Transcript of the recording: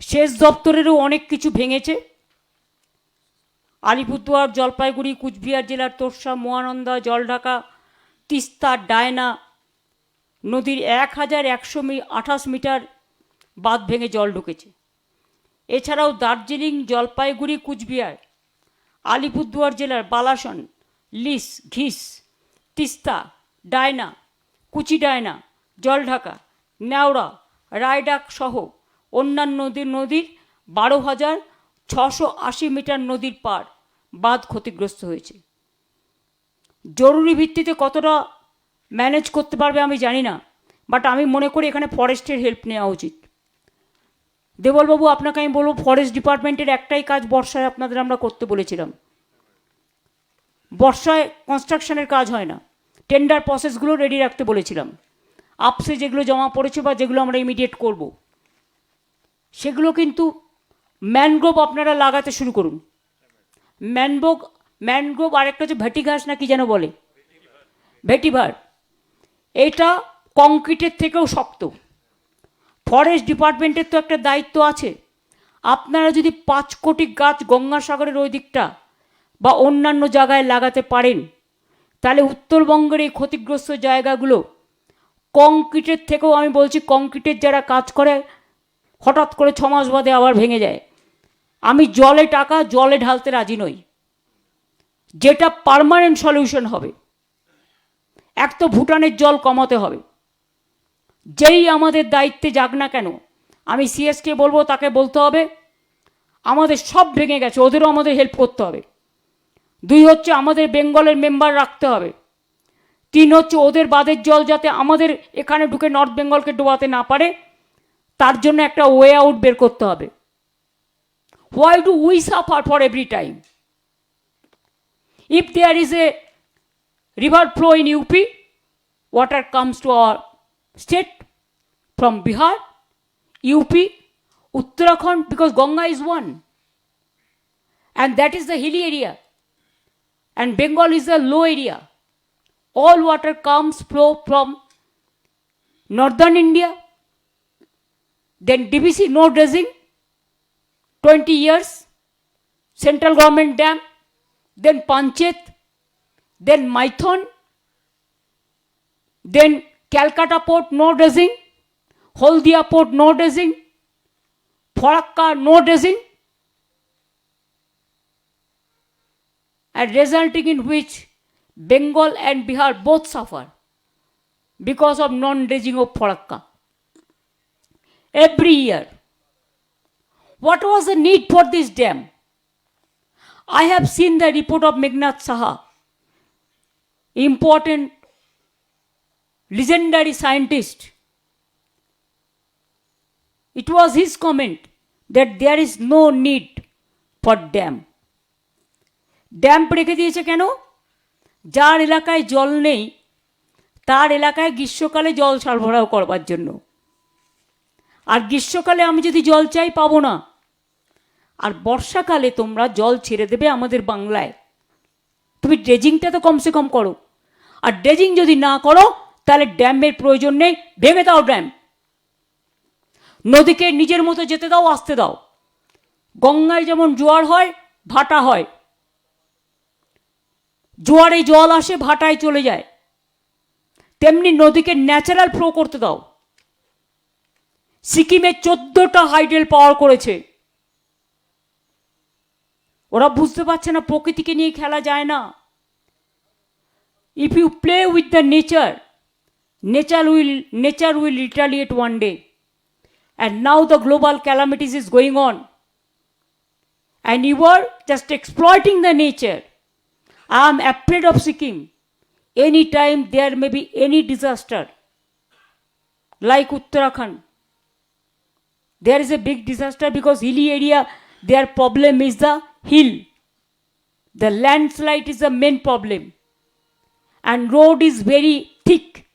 সেচ দপ্তরেরও অনেক কিছু ভেঙেছে। আলিপুরদুয়ার, জলপাইগুড়ি, কুচবিহার জেলার তোরসা, মহানন্দা, জলঢাকা, তিস্তা, ডায়না নদীর এক হাজার একশো মি, আঠাশ মিটার বাঁধ ভেঙে জল ঢুকেছে। এছাড়াও দার্জিলিং, জলপাইগুড়ি, কুচবিহার, আলিপুরদুয়ার জেলার বালাসন, লিস, ঘিস, তিস্তা, ডায়না, কুচি ডায়না, জলঢাকা নেওড়া রায়ডাক সহ অন্যান্য নদীর নদীর বারো হাজার ছশো আশি মিটার নদীর পার বাঁধ ক্ষতিগ্রস্ত হয়েছে। জরুরি ভিত্তিতে কতটা ম্যানেজ করতে পারবে আমি জানি না বাট আমি মনে করি এখানে ফরেস্টের হেল্প নেওয়া উচিত। দেবলবাবু, আপনাকে আমি বলব ফরেস্ট ডিপার্টমেন্টের একটাই কাজ বর্ষায় আপনাদের আমরা করতে বলেছিলাম। বর্ষায় কনস্ট্রাকশনের কাজ হয় না টেন্ডার প্রসেসগুলো রেডি রাখতে বলেছিলাম। আপসে যেগুলো জমা পড়েছে বা যেগুলো আমরা ইমিডিয়েট করব। সেগুলো কিন্তু ম্যানগ্রোভ আপনারা লাগাতে শুরু করুন। ম্যানগ্রোভ ম্যানগ্রোভ আরেকটা হচ্ছে ভেটি ঘাস না কি যেন বলে? ভেটিভার। এটা কংক্রিটের থেকেও শক্ত। ফরেস্ট ডিপার্টমেন্টের তো একটা দায়িত্ব আছে। আপনারা যদি পাঁচ কোটি গাছ গঙ্গাসাগরের ওই দিকটা বা অন্যান্য জায়গায় লাগাতে পারেন, তাহলে উত্তরবঙ্গের এই ক্ষতিগ্রস্ত জায়গাগুলো কংক্রিটের থেকেও আমি বলছি কংক্রিটের যারা কাজ করে হঠাৎ করে ছ মাস বাদে আবার ভেঙে যায়। আমি জলে টাকা, জলে ঢালতে রাজি নই। যেটা পার্মানেন্ট সলিউশন হবে, এক তো ভুটানের জল কমাতে হবে। যেই আমাদের দায়িত্বে যাক না কেন, আমি সিএসকে বলব, তাকে বলতে হবে, আমাদের সব ভেঙে গেছে, ওদেরও আমাদের হেল্প করতে হবে। দুই হচ্ছে আমাদের বেঙ্গলের মেম্বার রাখতে হবে। তিন হচ্ছে ওদের বাদের জল যাতে আমাদের এখানে ঢুকে নর্থ বেঙ্গলকে ডোবাতে না পারে তার জন্য একটা ওয়ে আউট বের করতে হবে। Why do we suffer for every time if there is a river flow in UP water comes to our state from Bihar UP Uttarakhand because Ganga is one and that is the hilly area and Bengal is the low area all water comes flow from northern India Then DBC, no dredging, 20 years. Central government dam. Then Panchet, then Mython, then Calcutta port no dredging, Holdia port no dredging, Farakka no dredging, and resulting in which Bengal and Bihar both suffer because of non-dredging of Farakka. Every year. What was the need for this dam? I have seen the report of Meghnad Saha important legendary scientist. It was his comment that there is no need for dam. Damp রেখে দিয়েছে কেন যার এলাকায় জল নেই তার এলাকায় গ্রীষ্মকালে জল সরবরাহ করবার জন্য আর গ্রীষ্মকালে আমি যদি জল চাই, পাবো না। আর বর্ষাকালে তোমরা জল ছেড়ে দেবে আমাদের বাংলায়। তুমি ড্রেজিংটা তো কমসে কম করো। আর ড্রেজিং যদি না করো, তাহলে ড্যামের প্রয়োজন নেই। ভেঙে দাও ড্যাম। নদীকে নিজের মতো যেতে দাও, আসতে দাও। গঙ্গায় যেমন জোয়ার হয়, ভাটা হয়। জোয়ারে জল আসে, ভাটায় চলে যায়। তেমনি নদীকে ন্যাচারাল ফ্লো করতে দাও। সিকিমে চোদ্দটা হাইডেল পাওয়ার করেছে। ওরা বুঝতে পারছে না, প্রকৃতিকে নিয়ে খেলা যায় না। If you play with the nature nature will nature will retaliate one day and now the global calamities is going on and you are just exploiting the nature I am afraid of Sikkim any time there may be any disaster like Uttarakhand there is a big disaster because hilly area their problem is the hill. The landslide is the main problem. And road is very thick